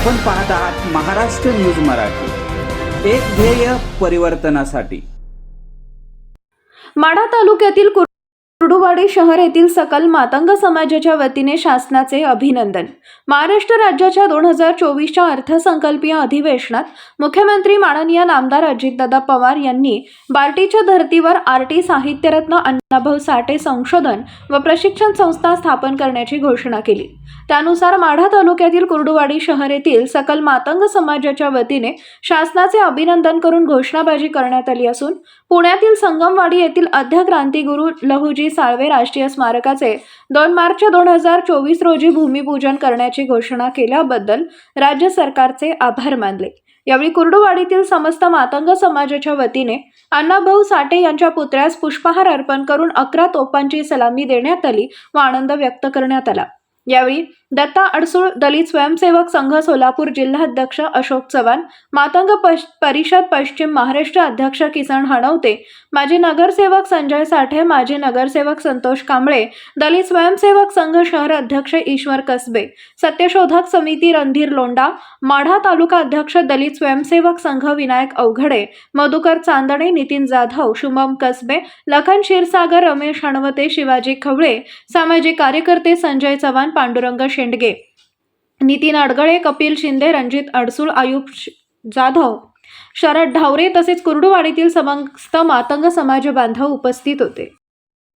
आपण पाहत आहात महाराष्ट्र न्यूज मराठी. एक ध्येय परिवर्तनासाठी. माढा तालुक्यातील कुर्डुवाडी शहर येथील सकल मातंग समाजाच्या वतीने शासनाचे अभिनंदन. महाराष्ट्र राज्याच्या दोन हजार चोवीसच्या अर्थसंकल्पीय अधिवेशनात मुख्यमंत्री माननीय नामदार अजितदादा पवार यांनी बार्टीच्या धर्तीवर आरटी साहित्यरत्न अण्णाभाऊ साठे संशोधन व प्रशिक्षण संस्था स्थापन करण्याची घोषणा केली. त्यानुसार माढा तालुक्यातील कुर्डुवाडी शहर येथील सकल मातंग समाजाच्या वतीने शासनाचे अभिनंदन करून घोषणाबाजी करण्यात आली असून पुण्यातील संगमवाडी येथील अध्य क्रांतिगुरू लहुजी साळवे राष्ट्रीय स्मारकाचे दोन मार्च दोन हजार चोवीस रोजी भूमिपूजन करण्याची घोषणा केल्याबद्दल राज्य सरकारचे आभार मानले. यावेळी कुर्डुवाडीतील समस्त मातंग समाजाच्या वतीने अण्णाभाऊ साठे यांच्या पुतळ्यास पुष्पहार अर्पण करून अकरा तोफांची सलामी देण्यात आली व आनंद व्यक्त करण्यात आला. यावेळी दत्ता अडसूळ दलित स्वयंसेवक संघ सोलापूर जिल्हाध्यक्ष अशोक चव्हाण मातंग पश परिषद पश्चिम महाराष्ट्र अध्यक्ष किसन हणवते माजी नगरसेवक संजय साठे माजी नगरसेवक संतोष कांबळे दलित स्वयंसेवक संघ शहर अध्यक्ष ईश्वर कसबे सत्यशोधक समिती रणधीर लोंडा माढा तालुका अध्यक्ष दलित स्वयंसेवक संघ विनायक अवघडे मधुकर चांदणे नितीन जाधव शुभम कसबे लखन क्षीरसागर रमेश हणवते शिवाजी खवळे सामाजिक कार्यकर्ते संजय चव्हाण पांडुरंग शेंडगे नितीन अडगळे कपिल शिंदे रणजित अडसूळ आयुब जाधव शरद ढावरे तसेच कुर्डुवाडीतील समस्त मातंग समाज बांधव उपस्थित होते.